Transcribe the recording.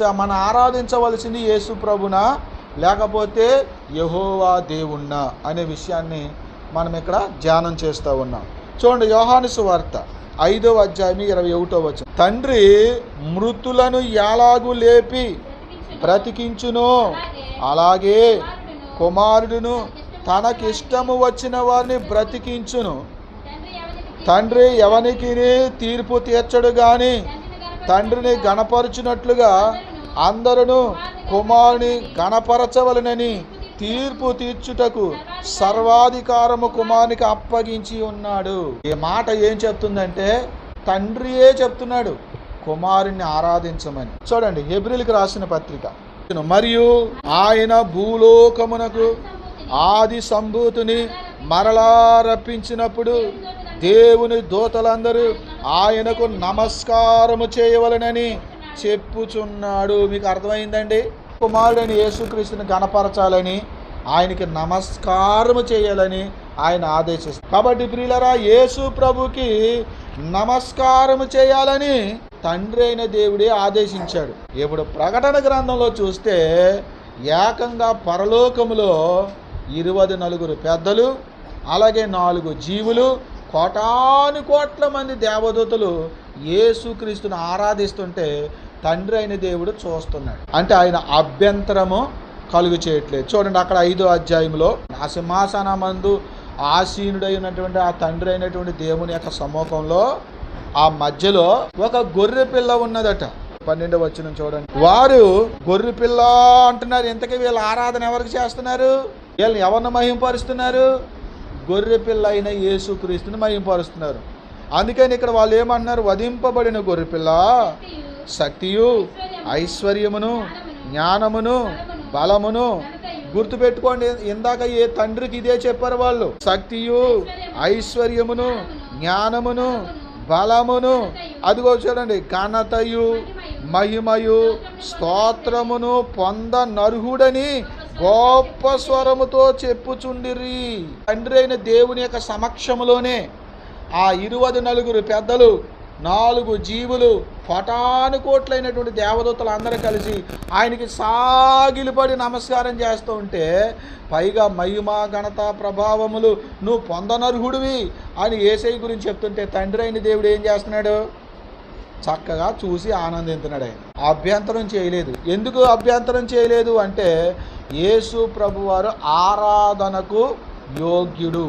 మనం ఆరాధించవలసింది యేసు ప్రభున? లేకపోతే యహోవా దేవుణ్ణ? అనే విషయాన్ని మనం ఇక్కడ ధ్యానం చేస్తూ ఉన్నాం. చూడండి యోహాను సువార్త ఐదవ అధ్యాయం ఇరవై ఒకటో వచ్చిన తండ్రి మృతులను ఎలాగు లేపి బ్రతికించును? అలాగే కుమారుడును తనకిష్టము వచ్చిన వారిని బ్రతికించును. తండ్రి ఎవనికి తీర్పు తీర్చడు కానీ తండ్రిని గణపరచునట్లుగా అందరూ కుమారుని గణపరచవలనని తీర్పు తీర్చుటకు సర్వాధికారము కుమారునికి అప్పగించి ఉన్నాడు. ఈ మాట ఏం చెప్తుందంటే తండ్రియే చెప్తున్నాడు కుమారుణ్ణి ఆరాధించమని. చూడండి హెబ్రిల్కి రాసిన పత్రిక. మరియు ఆయన భూలోకమునకు ఆది సంభూతిని మరలా రప్పించినప్పుడు దేవుని దూతలందరూ ఆయనకు నమస్కారము చేయవలనని చెప్పుచున్నాడు. మీకు అర్థమైందండి? కుమారుడైన యేసుక్రీస్తుని గణపరచాలని ఆయనకి నమస్కారము చేయాలని ఆయన ఆదేశిస్తారు. కాబట్టి ప్రియులరా యేసు ప్రభుకి నమస్కారము చేయాలని తండ్రి అయిన దేవుడే ఆదేశించాడు. ఇప్పుడు ప్రకటన గ్రంథంలో చూస్తే ఏకంగా పరలోకములో ఇరవై నలుగురు పెద్దలు అలాగే నాలుగు జీవులు కోటాను కోట్ల మంది దేవదూతలు యేసుక్రీస్తును ఆరాధిస్తుంటే తండ్రి అయిన దేవుడు చూస్తున్నాడు. అంటే ఆయన అభ్యంతరము కలుగు చేయట్లేదు. చూడండి అక్కడ ఐదో అధ్యాయంలో ఆ సింహాసన మందు ఆసీనుడైనటువంటి ఆ తండ్రి అయినటువంటి దేవుని యొక్క సమూహంలో ఆ మధ్యలో ఒక గొర్రె పిల్ల ఉన్నదట. పన్నెండు వచ్చిన చూడండి. వారు గొర్రె పిల్ల అంటున్నారు. ఇంతకీ వీళ్ళ ఆరాధన ఎవరికి చేస్తున్నారు? వీళ్ళని ఎవరిని మహింపరుస్తున్నారు? గొర్రె పిల్ల అయిన యేసుక్రీస్తుని మహింపరుస్తున్నారు. అందుకని ఇక్కడ వాళ్ళు ఏమంటున్నారు? వధింపబడిన గొర్రె పిల్ల శక్తియు ఐశ్వర్యమును జ్ఞానమును బలమును గుర్తుపెట్టుకోండి. ఇందాక ఏ తండ్రికి ఇదే చెప్పారు వాళ్ళు? శక్తియు ఐశ్వర్యమును జ్ఞానమును బలమును అదిగో చూడండి. ఘనతయు మహిమయు స్తోత్రమును పొంద నర్హుడని గొప్ప స్వరముతో చెప్పుచుండిరి. తండ్రి అయిన దేవుని యొక్క సమక్షములోనే ఆ ఇరువది నలుగురు పెద్దలు నాలుగు జీవులు పటాను కోట్లైనటువంటి దేవదూతలు అందరూ కలిసి ఆయనకి సాగిలిపడి నమస్కారం చేస్తూ ఉంటే పైగా మహిమా ఘనత ప్రభావములు నువ్వు పొందనర్హుడివి అని ఏసై గురించి చెప్తుంటే తండ్రి అయిన దేవుడు ఏం చేస్తున్నాడు? చక్కగా చూసి ఆనందించినాడు ఆయన. అభ్యంతరం చేయలేదు. ఎందుకు అభ్యంతరం చేయలేదు అంటే యేసు ప్రభువారు ఆరాధనకు యోగ్యుడు.